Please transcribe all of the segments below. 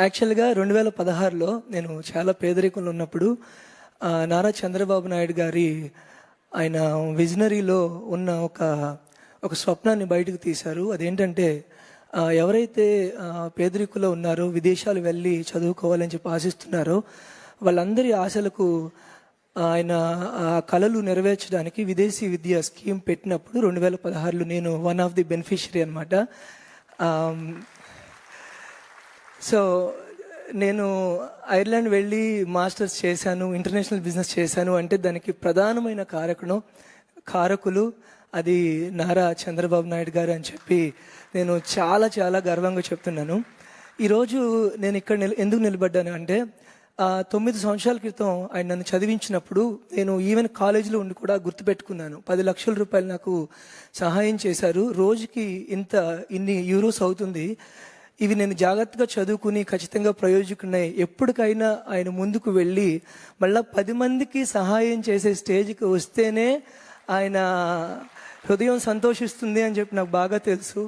యాక్చువల్గా రెండు వేల పదహారులో నేను చాలా పేదరికంలో ఉన్నప్పుడు నారా చంద్రబాబు నాయుడు గారి ఆయన విజనరీలో ఉన్న ఒక ఒక స్వప్నాన్ని బయటకు తీశారు. అదేంటంటే ఎవరైతే ఆ, పేదరికంలో ఉన్నారో విదేశాలు వెళ్ళి చదువుకోవాలని చెప్పి ఆశిస్తున్నారో వాళ్ళందరి ఆశలకు ఆయన ఆ కళలు నెరవేర్చడానికి విదేశీ విద్యా స్కీమ్ పెట్టినప్పుడు రెండు వేల పదహారులో నేను వన్ ఆఫ్ ది బెనిఫిషరీ అనమాట సో నేను ఐర్లాండ్ వెళ్ళి మాస్టర్స్ చేశాను ఇంటర్నేషనల్ బిజినెస్ చేశాను అంటే దానికి ప్రధానమైన కారకుడు కారకులు అది నారా చంద్రబాబు నాయుడు గారు అని చెప్పి నేను చాలా చాలా గర్వంగా చెప్తున్నాను. ఈరోజు నేను ఇక్కడ నిల్ ఎందుకు నిలబడ్డాను అంటే తొమ్మిది సంవత్సరాల క్రితం ఆయన నన్ను చదివించినప్పుడు నేను ఈవెన్ కాలేజీలో ఉండి కూడా గుర్తుపెట్టుకున్నాను. పది లక్షల రూపాయలు నాకు సహాయం చేశారు. రోజుకి ఇంత ఇన్ని యూరోస్ అవుతుంది. ఇవి నేను జాగ్రత్తగా చదువుకుని ఖచ్చితంగా ప్రయోజకున్నాయి ఎప్పటికైనా ఆయన ముందుకు వెళ్ళి మళ్ళీ పది మందికి సహాయం చేసే స్టేజ్కి వస్తేనే ఆయన హృదయం సంతోషిస్తుంది అని చెప్పి నాకు బాగా తెలుసు.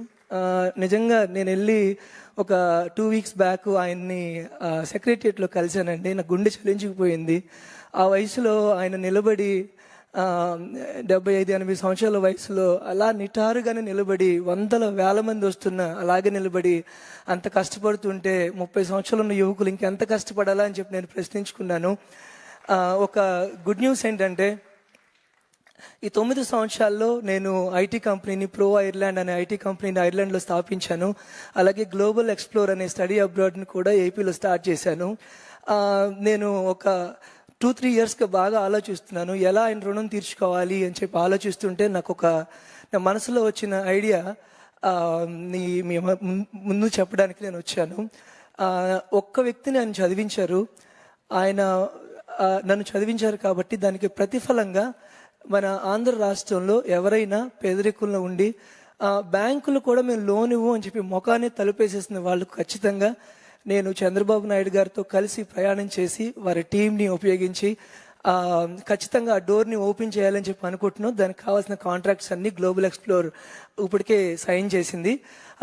నిజంగా నేను వెళ్ళి ఒక టూ వీక్స్ బ్యాక్ ఆయన్ని సెక్రటరియట్లో కలిశానండి. నా గుండె చలించుకుపోయింది ఆ వయసులో ఆయన నిలబడి డెబ్బై ఐదు ఎనభై సంవత్సరాల వయసులో అలా నిటారుగానే నిలబడి వందల వేల మంది వస్తున్న అలాగే నిలబడి అంత కష్టపడుతుంటే ముప్పై సంవత్సరాలు ఉన్న యువకులు ఇంకెంత కష్టపడాలా అని చెప్పి నేను ప్రశ్నించుకున్నాను. ఒక గుడ్ న్యూస్ ఏంటంటే ఈ తొమ్మిది సంవత్సరాల్లో నేను ఐటీ కంపెనీని ప్రో ఐర్లాండ్ అనే ఐటీ కంపెనీని ఐర్లాండ్లో స్థాపించాను. అలాగే గ్లోబల్ ఎక్స్ప్లోర్ అనే స్టడీ అబ్రాడ్ని కూడా ఏపీలో స్టార్ట్ చేశాను. నేను ఒక టూ త్రీ ఇయర్స్గా బాగా ఆలోచిస్తున్నాను. ఎలా ఆయన రుణం తీర్చుకోవాలి అని చెప్పి ఆలోచిస్తుంటే నాకు ఒక నా మనసులో వచ్చిన ఐడియా నీ మీ ముందు చెప్పడానికి నేను వచ్చాను. ఒక్క వ్యక్తిని ఆయన చదివించారు. ఆయన నన్ను చదివించారు కాబట్టి దానికి ప్రతిఫలంగా మన ఆంధ్ర రాష్ట్రంలో ఎవరైనా పేదరికంలో ఉండి ఆ, బ్యాంకులు కూడా మేము లోన్ ఇవ్వు అని చెప్పి ముఖాన్ని తలుపేసేసిన వాళ్ళు ఖచ్చితంగా నేను చంద్రబాబు నాయుడు గారితో కలిసి ప్రయాణం చేసి వారి టీంని ఉపయోగించి ఖచ్చితంగా ఆ డోర్ని ఓపెన్ చేయాలని చెప్పి అనుకుంటున్నాం దానికి కావాల్సిన కాంట్రాక్ట్స్ అన్ని గ్లోబల్ ఎక్స్ప్లోర్ ఇప్పటికే సైన్ చేసింది.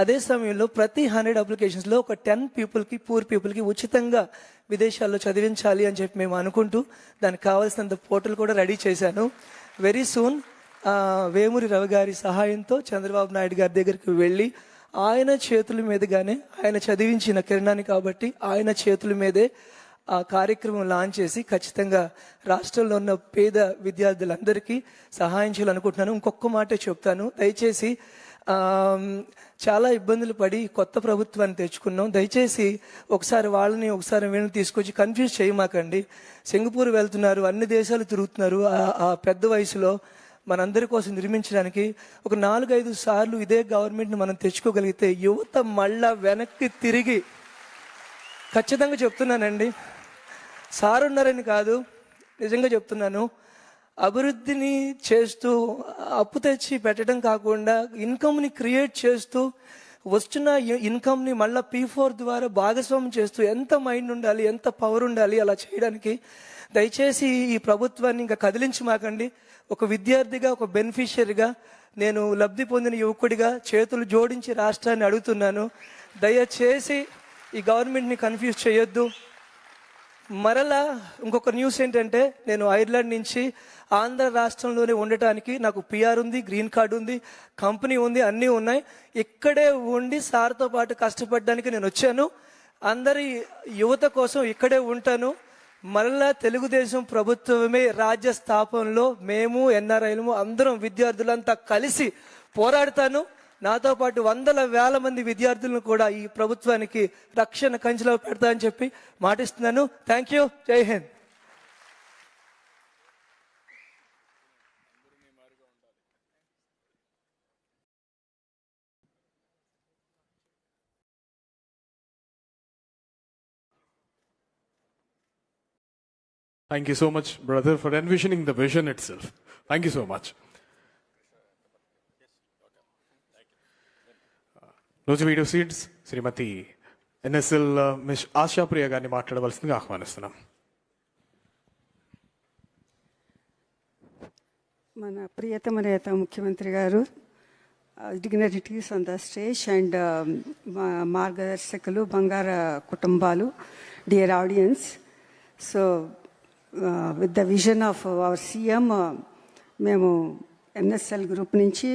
అదే సమయంలో ప్రతి హండ్రెడ్ అప్లికేషన్స్లో ఒక టెన్ పీపుల్కి పూర్ పీపుల్కి ఉచితంగా విదేశాల్లో చదివించాలి అని చెప్పి మేము అనుకుంటూ దానికి కావాల్సినంత పోర్టల్ కూడా రెడీ చేశాను. వెరీ సూన్ వేమూరి రవి గారి సహాయంతో చంద్రబాబు నాయుడు గారి దగ్గరికి వెళ్ళి ఆయన చేతుల మీదుగానే ఆయన చదివించిన కిరణాన్ని కాబట్టి ఆయన చేతుల మీదే ఆ కార్యక్రమం లాంచ్ చేసి ఖచ్చితంగా రాష్ట్రంలో ఉన్న పేద విద్యార్థులందరికీ సహాయం చేయాలనుకుంటున్నాను. ఇంకొక మాట చెప్తాను. దయచేసి చాలా ఇబ్బందులు పడి కొత్త ప్రభుత్వాన్ని తెచ్చుకున్నాం. దయచేసి ఒకసారి వాళ్ళని ఒకసారి వీళ్ళని తీసుకొచ్చి కన్ఫ్యూజ్ చేయమాకండి. సింగపూర్ వెళ్తున్నారు అన్ని దేశాలు తిరుగుతున్నారు. ఆ పెద్ద వయసులో మనందరి కోసం నిర్మించడానికి ఒక నాలుగైదు సార్లు ఇదే గవర్నమెంట్ని మనం తెచ్చుకోగలిగితే యువత మళ్ళా వెనక్కి తిరిగి. ఖచ్చితంగా చెప్తున్నానండి. సార్ ఉన్నారని కాదు నిజంగా చెప్తున్నాను. అభివృద్ధిని చేస్తూ అప్పు తెచ్చి పెట్టడం కాకుండా ఇన్కమ్ని క్రియేట్ చేస్తూ వస్తున్న ఇన్కమ్ని మళ్ళీ పీ ఫోర్ ద్వారా భాగస్వామ్యం చేస్తూ ఎంత మైండ్ ఉండాలి ఎంత పవర్ ఉండాలి అలా చేయడానికి దయచేసి ఈ ప్రభుత్వాన్ని ఇంకా కదిలించి మాకండి ఒక విద్యార్థిగా ఒక బెనిఫిషియరీగా నేను లబ్ధి పొందిన యువకుడిగా చేతులు జోడించి రాష్ట్రాన్ని అడుగుతున్నాను. దయచేసి ఈ గవర్నమెంట్ని కన్ఫ్యూజ్ చేయొద్దు. మరలా ఇంకొక న్యూస్ ఏంటంటే నేను ఐర్లాండ్ నుంచి ఆంధ్ర రాష్ట్రంలోనే ఉండటానికి నాకు పిఆర్ ఉంది గ్రీన్ కార్డు ఉంది కంపెనీ ఉంది అన్నీ ఉన్నాయి. ఇక్కడే ఉండి సార్తో పాటు కష్టపడడానికి నేను వచ్చాను. అందరి యువత కోసం ఇక్కడే ఉంటాను. మరలా తెలుగుదేశం ప్రభుత్వమే రాజ్య స్థాపనలో మేము ఎన్ఆర్ఐలము అందరం విద్యార్థులంతా కలిసి పోరాడతాను. నాతో పాటు వందల వేల మంది విద్యార్థులను కూడా ఈ ప్రభుత్వానికి రక్షణ కంచిలో పెడతా అని చెప్పి మాటిస్తున్నాను thank you Jai Hind Thank you so much, brother, for envisioning the vision itself. Thank you so much. రోజు వీడియో సీడ్స్ శ్రీమతి ఎన్ఎస్ఎల్ uh, మిస్ ఆశాప్రియ గారిని మాట్లాడవలసిందిగా ఆహ్వానిస్తున్నాం. మన ప్రియతమ నేత ముఖ్యమంత్రి గారు dignitaries on the stage and um, మార్గదర్శకులు బంగార కుటుంబాలు dear audience so with the vision of our CM మేము ఎన్ఎస్ఎల్ గ్రూప్ నుంచి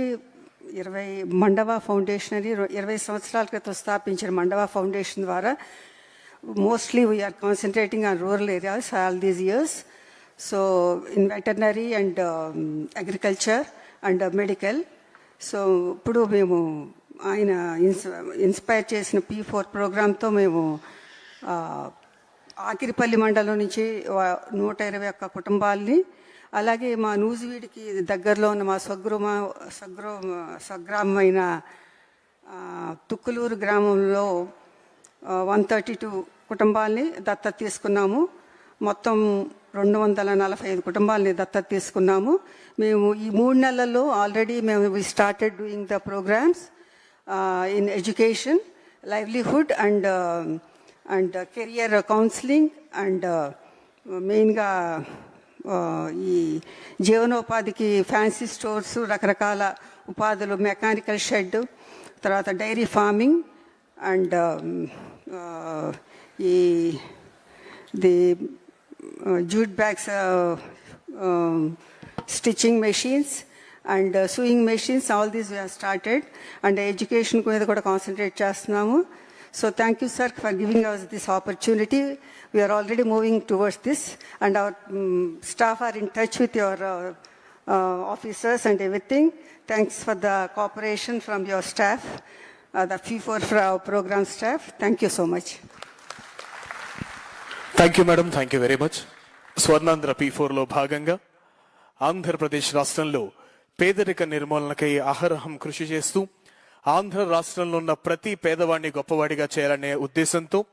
ఇరవై మండవ ఫౌండేషన్ అని ఇరవై సంవత్సరాల క్రితం స్థాపించిన మండవ ఫౌండేషన్ ద్వారా mostly we're concentrating on rural areas all these years so in veterinary and agriculture and medical so ఇప్పుడు మేము ఆయన ఇన్స్ ఇన్స్పైర్ చేసిన పీ ఫోర్ ప్రోగ్రామ్తో మేము ఆకిరిపల్లి మండలం నుంచి నూట ఇరవై ఒక్క కుటుంబాలని అలాగే మా నూజివీడికి దగ్గరలో ఉన్న మా స్వగృమ స్వగృ స్వగ్రామమైన తుక్కులూరు గ్రామంలో వన్ థర్టీ టూ కుటుంబాలని దత్తత తీసుకున్నాము. మొత్తం రెండు వందల నలభై ఐదు కుటుంబాలని దత్తత తీసుకున్నాము. మేము ఈ మూడు నెలల్లో ఆల్రెడీ మేము we started doing the programs in education livelihood and and career counselling and మెయిన్గా ఈ జీవనోపాధికి ఫ్యాన్సీ స్టోర్స్ రకరకాల ఉపాధులు మెకానికల్ షెడ్ తర్వాత డైరీ ఫార్మింగ్ అండ్ ఈ the jute bags stitching machines and sewing machines all these we started and education మీద కూడా concentrate చేస్తున్నాము. So thank you sir for giving hours this opportunity we're already moving towards this and our staff are in touch with your officers and everything. Thanks for the cooperation from your staff, uh, the FIFOR pro- program staff thank you so much thank you madam thank you very much Swarnandhra P ఫోర్లో భాగంగా ఆంధ్రప్రదేశ్ రాష్ట్రంలో పేదరిక నిర్మూలనకై అహరహం కృషి చేస్తూ ఆంధ్ర రాష్ట్రంలో ఉన్న ప్రతి పేదవాడిని గొప్పవాడిగా చేయాలనే ఉద్దేశంతో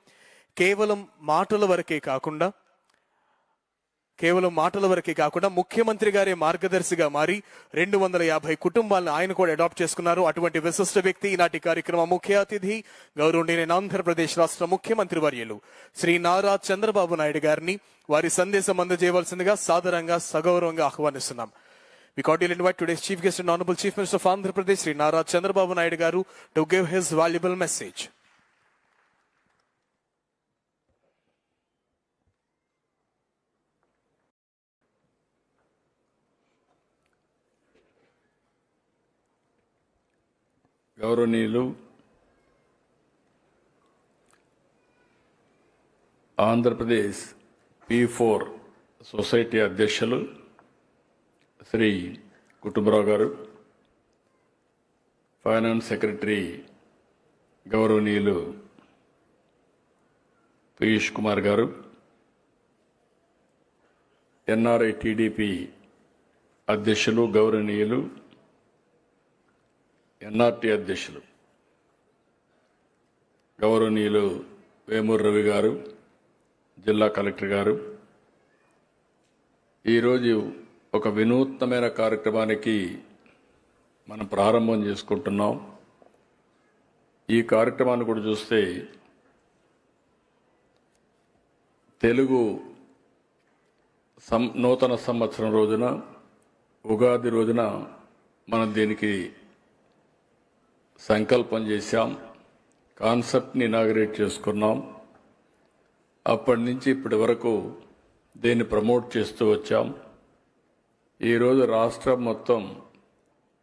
కేవలం మాటల వరకే కాకుండా కేవలం మాటల వరకే కాకుండా ముఖ్యమంత్రి గారే మార్గదర్శిగా మారి రెండు వందల యాభై కుటుంబాలను ఆయన కూడా అడాప్ట్ చేసుకున్నారు. అటువంటి విశిష్ట వ్యక్తి ఈనాటి కార్యక్రమ ముఖ్య అతిథి గౌరవనీయులైన ఆంధ్రప్రదేశ్ రాష్ట్ర ముఖ్యమంత్రి వర్యులు శ్రీ నారా చంద్రబాబు నాయుడు గారిని వారి సందేశం అందజేయవలసిందిగా సాదరంగా సగౌరవంగా ఆహ్వానిస్తున్నాం. We cordially invite today's Chief Guest and Honorable Chief Minister of Andhra Pradesh, Sri Nara Chandrababu Naidu Garu, to give his valuable message. గౌరవనీయులు ఆంధ్రప్రదేశ్ పి ఫోర్ సొసైటీ అధ్యక్షులు శ్రీ కుటుంబరావు గారు ఫైనాన్స్ సెక్రటరీ గౌరవనీయులు పీయూష్ కుమార్ గారు ఎన్ఆర్ఐ టీడీపీ అధ్యక్షులు గౌరవనీయులు ఎన్ఆర్టీ అధ్యక్షులు గౌరవనీయులు వేమూరు రవి గారు జిల్లా కలెక్టర్ గారు. ఈరోజు ఒక వినూత్నమైన కార్యక్రమానికి మనం ప్రారంభం చేసుకుంటున్నాం. ఈ కార్యక్రమాన్ని కూడా చూస్తే తెలుగు సం నూతన సంవత్సరం రోజున ఉగాది రోజున మనం దీనికి సంకల్పం చేశాం. కాన్సెప్ట్ని ఇనాగరేట్ చేసుకున్నాం. అప్పటి నుంచి ఇప్పటి వరకు దీన్ని ప్రమోట్ చేస్తూ వచ్చాం. ఈరోజు రాష్ట్రం మొత్తం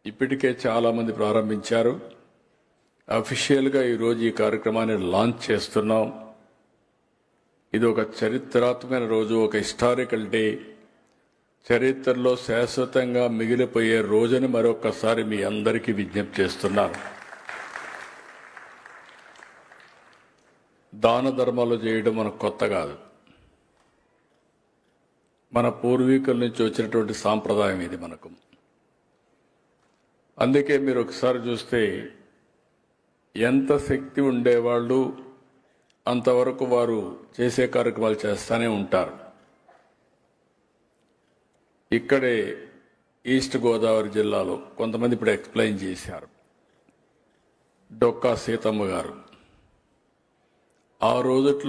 ఇప్పటికే చాలామంది ప్రారంభించారు. అఫీషియల్గా ఈరోజు ఈ కార్యక్రమాన్ని లాంచ్ చేస్తున్నాం. ఇది ఒక చరిత్రాత్మకమైన రోజు ఒక హిస్టారికల్ డే చరిత్రలో శాశ్వతంగా మిగిలిపోయే రోజుని మరొకసారి మీ అందరికీ విజ్ఞప్తి చేస్తున్నాను. దాన ధర్మాలు చేయడం మనకు కొత్త కాదు. మన పూర్వీకుల నుంచి వచ్చినటువంటి సాంప్రదాయం ఇది మనకు. అందుకే మీరు ఒకసారి చూస్తే ఎంత శక్తి ఉండేవాళ్ళు అంతవరకు వారు చేసే కార్యక్రమాలు చేస్తూనే ఉంటారు. ఇక్కడే ఈస్ట్ గోదావరి జిల్లాలో కొంతమంది ఇప్పుడు ఎక్స్ప్లెయిన్ చేశారు. డొక్కా సీతమ్మ గారు. ఆ రోజుట్లో